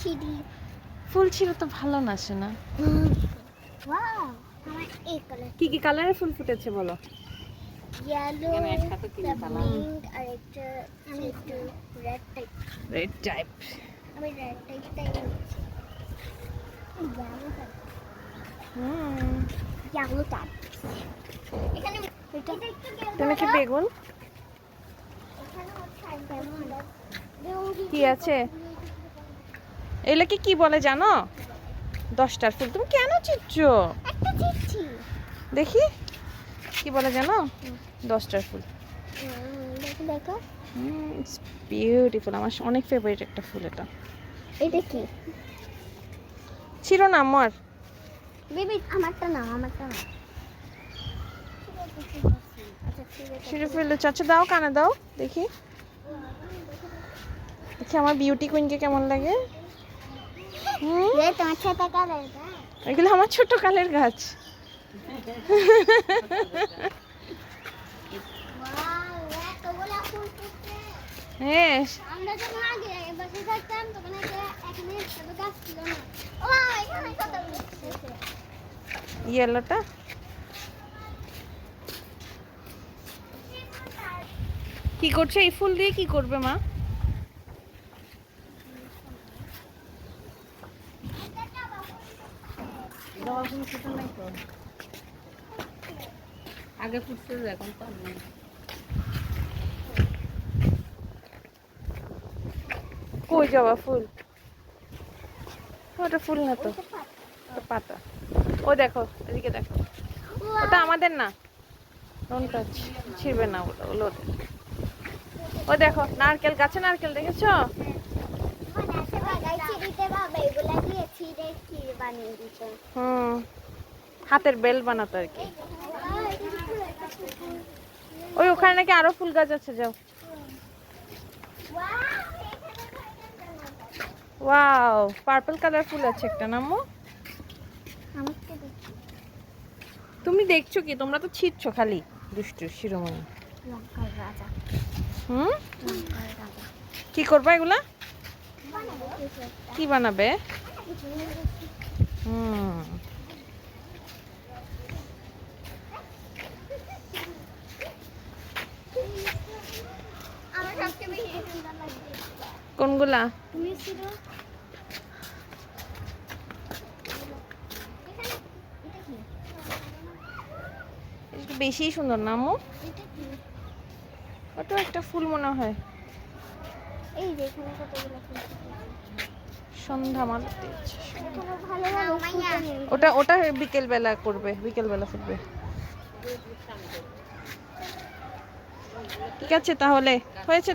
চিড়ি ফুল ছিল তো ভালো না শোনা ওয়াও আমার এই কালার কি কি কালারের ফুল ফুটেছে বলো? ইয়েলো। পিঙ্ক আর একটা আমি একটু রেড টাইপ রেড টাইপ আমি রেড টাইপটাই নিচ্ছি হুম। ইয়েলো টাইপ এখানে তুমি কি বেগুন? এখানে বেগুন বেগুন। কি আছে? এগুলোকে কি বলে জানো? দশটার ফুল। তুমি কেন চিচ্ছ দেখি। কি বলে জানো? দশটার ফুল। দেখো বিউটিফুল আমার অনেক ফেভারিট একটা ফুল এটা। এটা কি? ছিল না আমার বেবি আমারটা না আমারটা না আচ্ছা ঠিক আছে সিঁড়ি ফুলে চাচা দাও কানে দাও দেখি। দেখি আমার বিউটি কুইনকে কেমন লাগে হুম রে তোমার ছাতা কালার এগুলো আমার ছোট কালের গাছ। ইয়েলোটা কি করছে? এই ফুল দিয়ে কি করবে মা? আগে ফুটছে এখন তো নেই। কই জবা ফুল? ওটা ফুল না তো পাতা। ও দেখো এদিকে দেখো। ওটা আমাদের না। রনটা ছিড়বে না ওটা ওগুলো ও দেখো নারকেল গাছে নারকেল দেখেছ? দিতে বাবা এগুলা দিয়ে ছিঁড়ে কি? বানিয়ে দিতে হুম। হাতের বেল বানাতো আর কি। ওই ওখানে নাকি আরও ফুল গাছ আছে যাও। ওয়াও পার্পল কালার ফুল আছে একটা নামো। আমাকে তুমি দেখছ কি? তোমরা তো ছিটছো খালি দুষ্টু শিরোমণি। হুম? কি করবা এগুলা? কি বানাবে। কোনগুলা? বেশি সুন্দর না, আম্মু? এটা কি ওটা একটা ফুল মনে হয়। এই যে এখানে কতগুলো ফুল। সন্ধ্যা মালতি। ওটা ওটা বিকেল বেলা করবে বিকেল বেলা ফুটবে। ঠিক আছে তাহলে হয়েছে।